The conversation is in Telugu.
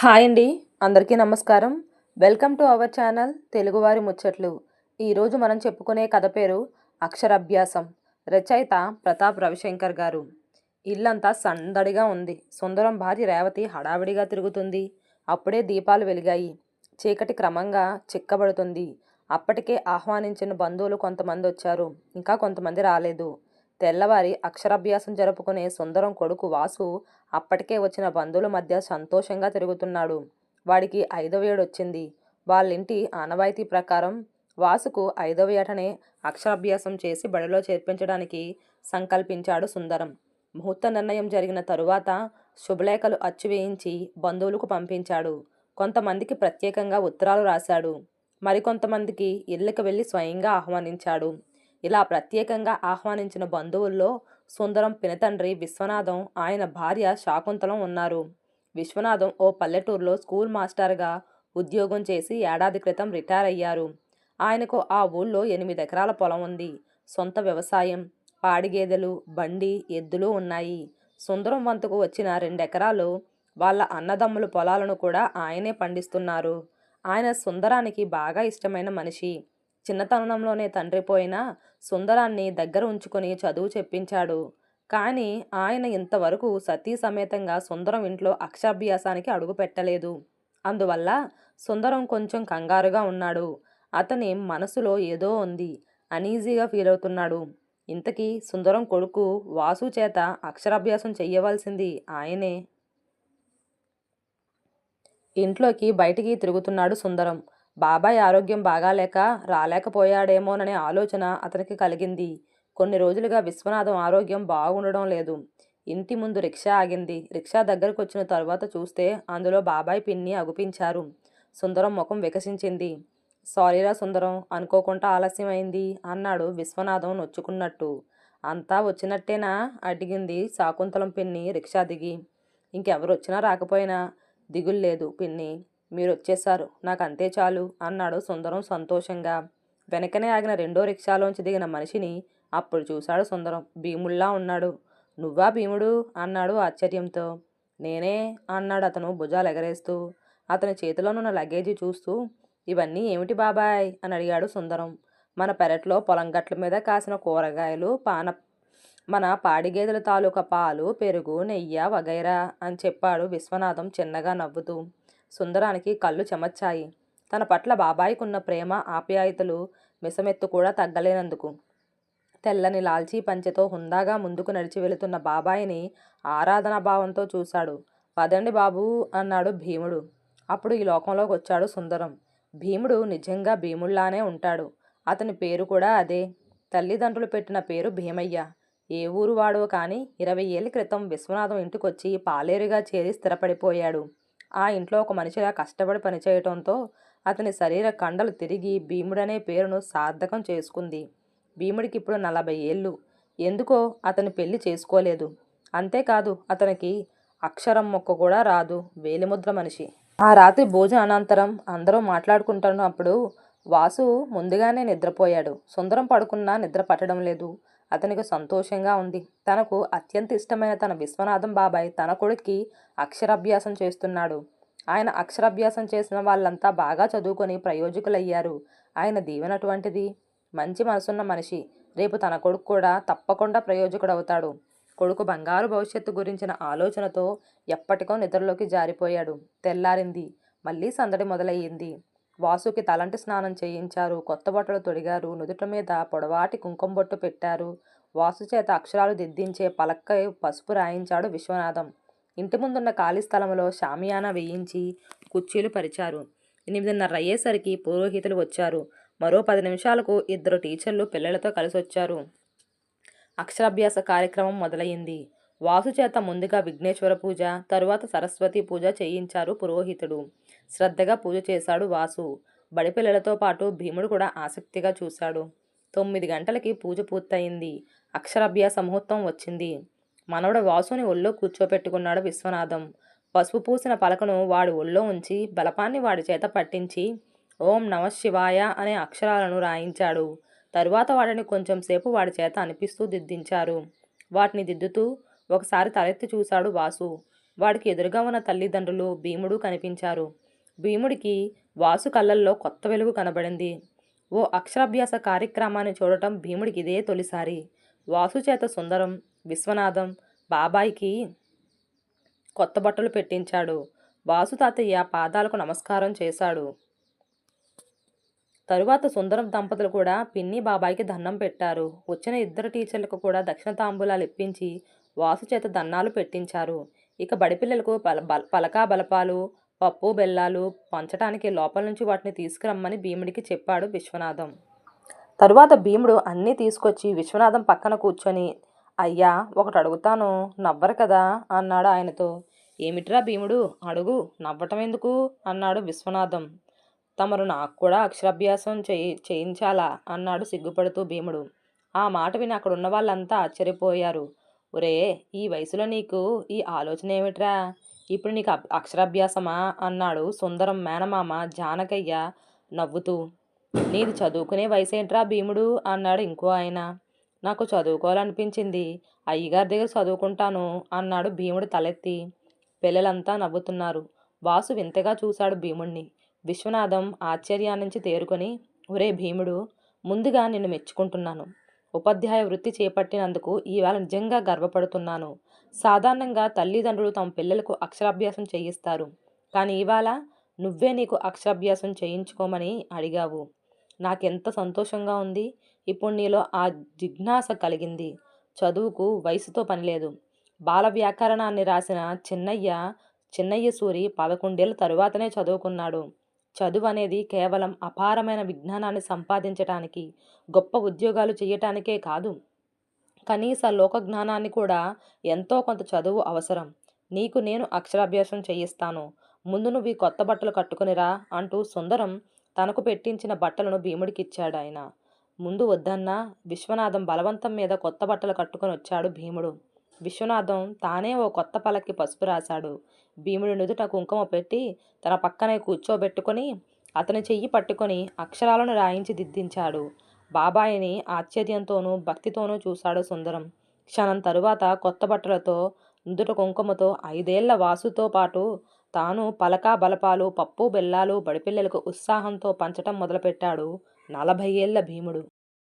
హాయ్ అండి. అందరికీ నమస్కారం. వెల్కమ్ టు అవర్ ఛానల్ తెలుగువారి ముచ్చట్లు. ఈరోజు మనం చెప్పుకునే కథ పేరు అక్షరాభ్యాసం. రచయిత ప్రతాప్ రవిశంకర్ గారు. ఇల్లంతా సందడిగా ఉంది. సుందరం భార్య రేవతి హడావిడిగా తిరుగుతుంది. అప్పుడే దీపాలు వెలిగాయి. చీకటి క్రమంగా చిక్కబడుతుంది. అప్పటికే ఆహ్వానించిన బంధువులు కొంతమంది వచ్చారు. ఇంకా కొంతమంది రాలేదు. తెల్లవారి అక్షరాభ్యాసం జరుపుకునే సుందరం కొడుకు వాసు అప్పటికే వచ్చిన బంధువుల మధ్య సంతోషంగా తిరుగుతున్నాడు. వాడికి ఐదవ ఏడు వచ్చింది వాళ్ళింటి ఆనవాయితీ ప్రకారం వాసుకు ఐదవ ఏటనే అక్షరాభ్యాసం చేసి బడిలో చేర్పించడానికి సంకల్పించాడు సుందరం. ముహూర్త నిర్ణయం జరిగిన తరువాత శుభలేఖలు అచ్చువేయించి బంధువులకు పంపించాడు. కొంతమందికి ప్రత్యేకంగా ఉత్తరాలు రాశాడు. మరికొంతమందికి ఇళ్ళకి వెళ్ళి స్వయంగా ఆహ్వానించాడు. ఇలా ప్రత్యేకంగా ఆహ్వానించిన బంధువుల్లో సుందరం పినతండ్రి విశ్వనాథం ఆయన భార్య శాకుంతలం ఉన్నారు. విశ్వనాథం ఓ పల్లెటూరులో స్కూల్ మాస్టర్గా ఉద్యోగం చేసి ఏడాది క్రితం రిటైర్ అయ్యారు. ఆయనకు ఆ ఊళ్ళో ఎనిమిది ఎకరాల పొలం ఉంది. సొంత వ్యవసాయం పాడి గేదెలు బండి ఎద్దులు ఉన్నాయి. సుందరం వంతుకు వచ్చిన రెండెకరాలు వాళ్ళ అన్నదమ్ముల పొలాలను కూడా ఆయనే పండిస్తున్నారు. ఆయన సుందరానికి బాగా ఇష్టమైన మనిషి. చిన్నతనంలోనే తండ్రి పోయినా సుందరాన్ని దగ్గర ఉంచుకొని చదువు చెప్పించాడు. కానీ ఆయన ఇంతవరకు సతీ సమేతంగా సుందరం ఇంట్లో అక్షరాభ్యాసానికి అడుగు పెట్టలేదు. అందువల్ల సుందరం కొంచెం కంగారుగా ఉన్నాడు. అతని మనసులో ఏదో ఉంది. అనీజీగా ఫీల్ అవుతున్నాడు. ఇంతకీ సుందరం కొడుకు వాసు చేత అక్షరాభ్యాసం చెయ్యవలసింది ఆయనే. ఇంట్లోకి బయటికి తిరుగుతున్నాడు సుందరం. బాబాయ్ ఆరోగ్యం బాగాలేక రాలేకపోయాడేమోననే ఆలోచన అతనికి కలిగింది. కొన్ని రోజులుగా విశ్వనాథం ఆరోగ్యం బాగుండడం లేదు. ఇంటి ముందు రిక్షా ఆగింది. రిక్షా దగ్గరకు వచ్చిన తర్వాత చూస్తే అందులో బాబాయ్ పిన్ని అగుపించారు. సుందరం ముఖం వికసించింది. సారీరా సుందరం అనుకోకుండా ఆలస్యమైంది అన్నాడు విశ్వనాథం నొచ్చుకున్నట్టు. అంతా వచ్చినట్టేనా? అడిగింది శాకుంతలం పిన్ని రిక్షా దిగి. ఇంకెవరు వచ్చినా రాకపోయినా దిగుల్లేదు పిన్ని. మీరు వచ్చేశారు నాకు అంతే చాలు అన్నాడు సుందరం సంతోషంగా. వెనకనే ఆగిన రెండో రిక్షాలోంచి దిగిన మనిషిని అప్పుడు చూశాడు సుందరం. భీముల్లా ఉన్నాడు. నువ్వా భీముడు? అన్నాడు ఆశ్చర్యంతో. నేనే అన్నాడు అతను భుజాలు ఎగరేస్తూ అతని చేతిలోనున్న లగేజీ చూస్తూ ఇవన్నీ ఏమిటి బాబాయ్? అని అడిగాడు సుందరం. మన పెరట్లో పొలం గట్ల మీద కాసిన కూరగాయలు పాన మన పాడిగేదెల తాలూకా పాలు పెరుగు నెయ్యి వగైరా అని చెప్పాడు విశ్వనాథం చిన్నగా నవ్వుతూ. సుందరానికి కళ్ళు చెమచ్చాయి తన పట్ల బాబాయికున్న ప్రేమ ఆప్యాయతలు మిసమెత్తు కూడా తగ్గలేనందుకు. తెల్లని లాల్చీ పంచెతో హుందాగా ముందుకు నడిచి వెళుతున్న బాబాయిని ఆరాధనా భావంతో చూశాడు. పదండి బాబు అన్నాడు భీముడు. అప్పుడు ఈ లోకంలోకి వచ్చాడు సుందరం. భీముడు నిజంగా భీముళ్ళానే ఉంటాడు. అతని పేరు కూడా అదే. తల్లిదండ్రులు పెట్టిన పేరు భీమయ్య. ఏ ఊరు వాడో కానీ ఇరవై ఏళ్ళ క్రితం విశ్వనాథం ఇంటికొచ్చి పాలేరుగా చేరి స్థిరపడిపోయాడు. ఆ ఇంట్లో ఒక మనిషిగా కష్టపడి పనిచేయటంతో అతని శరీర కండలు తిరిగి భీముడనే పేరును సార్థకం చేసుకుంది. భీముడికి ఇప్పుడు నలభై ఏళ్ళు. ఎందుకో అతని పెళ్ళి చేసుకోలేదు. అంతేకాదు అతనికి అక్షరం మొక్క కూడా రాదు. వేలిముద్ర మనిషి. ఆ రాత్రి భోజన అనంతరం అందరూ మాట్లాడుకుంటున్నప్పుడు వాసు ముందుగానే నిద్రపోయాడు. సుందరం పడుకున్నా నిద్ర పట్టడం లేదు. అతనికి సంతోషంగా ఉంది. తనకు అత్యంత ఇష్టమైన తన విశ్వనాథం బాబాయ్ తన కొడుక్కి అక్షరాభ్యాసం చేస్తున్నాడు. ఆయన అక్షరాభ్యాసం చేసిన వాళ్ళంతా బాగా చదువుకొని ప్రయోజకులయ్యారు. ఆయన దీవెనటువంటిది. మంచి మనసున్న మనిషి. రేపు తన కొడుకు కూడా తప్పకుండా ప్రయోజకుడవుతాడు. కొడుకు బంగారు భవిష్యత్తు గురించిన ఆలోచనతో ఎప్పటికో నిద్రలోకి జారిపోయాడు. తెల్లారింది. మళ్ళీ సందడి మొదలయ్యింది. వాసుకి తలంటి స్నానం చేయించారు. కొత్త బట్టలు తొడిగారు. నుదుట మీద పొడవాటి కుంకుమ బొట్టు పెట్టారు. వాసు చేత అక్షరాలు దిద్దించే పలక్కై పసుపు రాయించాడు విశ్వనాథం. ఇంటి ముందున్న ఖాళీ స్థలంలో షామియానా వేయించి కుర్చీలు పరిచారు. ఎనిమిదిన్నర అయ్యేసరికి పురోహితులు వచ్చారు. మరో పది నిమిషాలకు ఇద్దరు టీచర్లు పిల్లలతో కలిసి వచ్చారు అక్షరాభ్యాస కార్యక్రమం మొదలైంది వాసు చేత ముందుగా విఘ్నేశ్వర పూజ తరువాత సరస్వతి పూజ చేయించారు పురోహితుడు. శ్రద్ధగా పూజ చేశాడు వాసు. బడిపిల్లలతో పాటు భీముడు కూడా ఆసక్తిగా చూశాడు. తొమ్మిది గంటలకి పూజ పూర్తయింది. అక్షరాభ్యాస ముహూర్తం వచ్చింది. మనవడు వాసుని ఒళ్ళో కూర్చోపెట్టుకున్నాడు విశ్వనాథం. పసుపు పూసిన పలకను వాడి ఒళ్ళో ఉంచి బలపాన్ని వాడి చేత పట్టించి ఓం నమ శివాయ అనే అక్షరాలను రాయించాడు. తరువాత వాడిని కొంచెం సేపు వాడి చేత అనిపిస్తూ దిద్దించారు. వాటిని దిద్దుతూ ఒకసారి తలెత్తి చూశాడు వాసు. వాడికి ఎదురుగా ఉన్న తల్లిదండ్రులు భీముడు కనిపించారు. భీముడికి వాసు కళ్ళల్లో కొత్త వెలుగు కనబడింది. ఓ అక్షరాభ్యాస కార్యక్రమాన్ని చూడటం భీముడికి ఇదే తొలిసారి. వాసు చేత సుందరం విశ్వనాథం బాబాయికి కొత్త బట్టలు పెట్టించాడు. వాసు తాతయ్య పాదాలకు నమస్కారం చేశాడు. తరువాత సుందరం దంపతులు కూడా పిన్ని బాబాయికి దండం పెట్టారు. వచ్చిన ఇద్దరు టీచర్లకు కూడా దక్షిణ తాంబూలాలు ఇప్పించి వాసు చేత దన్నాలు పెట్టించారు. ఇక బడిపిల్లలకు పల బల పలకా బలపాలు పప్పు బెల్లాలు పంచటానికి లోపల నుంచి వాటిని తీసుకురమ్మని భీముడికి చెప్పాడు విశ్వనాథం. తరువాత భీముడు అన్నీ తీసుకొచ్చి విశ్వనాథం పక్కన కూర్చొని అయ్యా ఒకటి అడుగుతాను నవ్వరు కదా? అన్నాడు ఆయనతో. ఏమిట్రా భీముడు అడుగు నవ్వటం ఎందుకు? అన్నాడు విశ్వనాథం. తమరు నాకు కూడా అక్షరాభ్యాసం చేయి చేయించాలా? అన్నాడు సిగ్గుపడుతూ భీముడు. ఆ మాట విని అక్కడ ఉన్న వాళ్ళంతా ఆశ్చర్యపోయారు. ఒరే ఈ వయసులో నీకు ఈ ఆలోచన ఏమిట్రా? ఇప్పుడు నీకు అబ్- అక్షరాభ్యాసమా? అన్నాడు సుందరం మేనమామ జానకయ్య నవ్వుతూ. నీది చదువుకునే వయసేంట్రా భీముడు? అన్నాడు ఇంకో ఆయన. నాకు చదువుకోవాలనిపించింది. అయ్యగారి దగ్గర చదువుకుంటాను అన్నాడు భీముడు తలెత్తి. పిల్లలంతా నవ్వుతున్నారు. వాసు వింతగా చూశాడు భీముణ్ణి. విశ్వనాథం ఆశ్చర్యాన్నించి తేరుకొని ఒరే భీముడు ముందుగా నిన్ను మెచ్చుకుంటున్నాను. ఉపాధ్యాయ వృత్తి చేపట్టినందుకు ఈవేళ నిజంగా గర్వపడుతున్నాను. సాధారణంగా తల్లిదండ్రులు తమ పిల్లలకు అక్షరాభ్యాసం చేయిస్తారు. కానీ ఇవాళ నువ్వే నీకు అక్షరాభ్యాసం చేయించుకోమని అడిగావు. నాకెంత సంతోషంగా ఉంది. ఇప్పుడు నీలో ఆ జిజ్ఞాస కలిగింది. చదువుకు వయసుతో పని లేదు. బాల వ్యాకరణాన్ని రాసిన చిన్నయ్య చిన్నయ్య సూరి పదకొండేళ్ళ తరువాతనే చదువుకున్నాడు. చదువు అనేది కేవలం అపారమైన విజ్ఞానాన్ని సంపాదించటానికి గొప్ప ఉద్యోగాలు చేయటానికే కాదు. కనీస లోక జ్ఞానాన్ని కూడా ఎంతో కొంత చదువు అవసరం. నీకు నేను అక్షరాభ్యాసం చేయిస్తాను. ముందు నువ్వు ఈ కొత్త బట్టలు కట్టుకునిరా అంటూ సుందరం తనకు పెట్టించిన బట్టలను భీముడికిచ్చాడు ఆయన. ముందు వద్దన్నా విశ్వనాథం బలవంతం మీద కొత్త బట్టలు కట్టుకొని వచ్చాడు భీముడు. విశ్వనాథం తానే ఓ కొత్త పలకి పసుపు రాశాడు. భీముడి నుదుట కుంకుమ పెట్టి తన పక్కనే కూర్చోబెట్టుకొని అతని చెయ్యి పట్టుకొని అక్షరాలను రాయించి దిద్దించాడు. బాబాయిని ఆశ్చర్యంతోనూ భక్తితోనూ చూశాడు సుందరం. క్షణం తరువాత కొత్త బట్టలతో నుదుట కుంకుమతో ఐదేళ్ళ వాసుతో పాటు తాను పలకా బలపాలు పప్పు బెల్లాలు బడిపిల్లలకు ఉత్సాహంతో పంచటం మొదలుపెట్టాడు నలభై ఏళ్ళ భీముడు.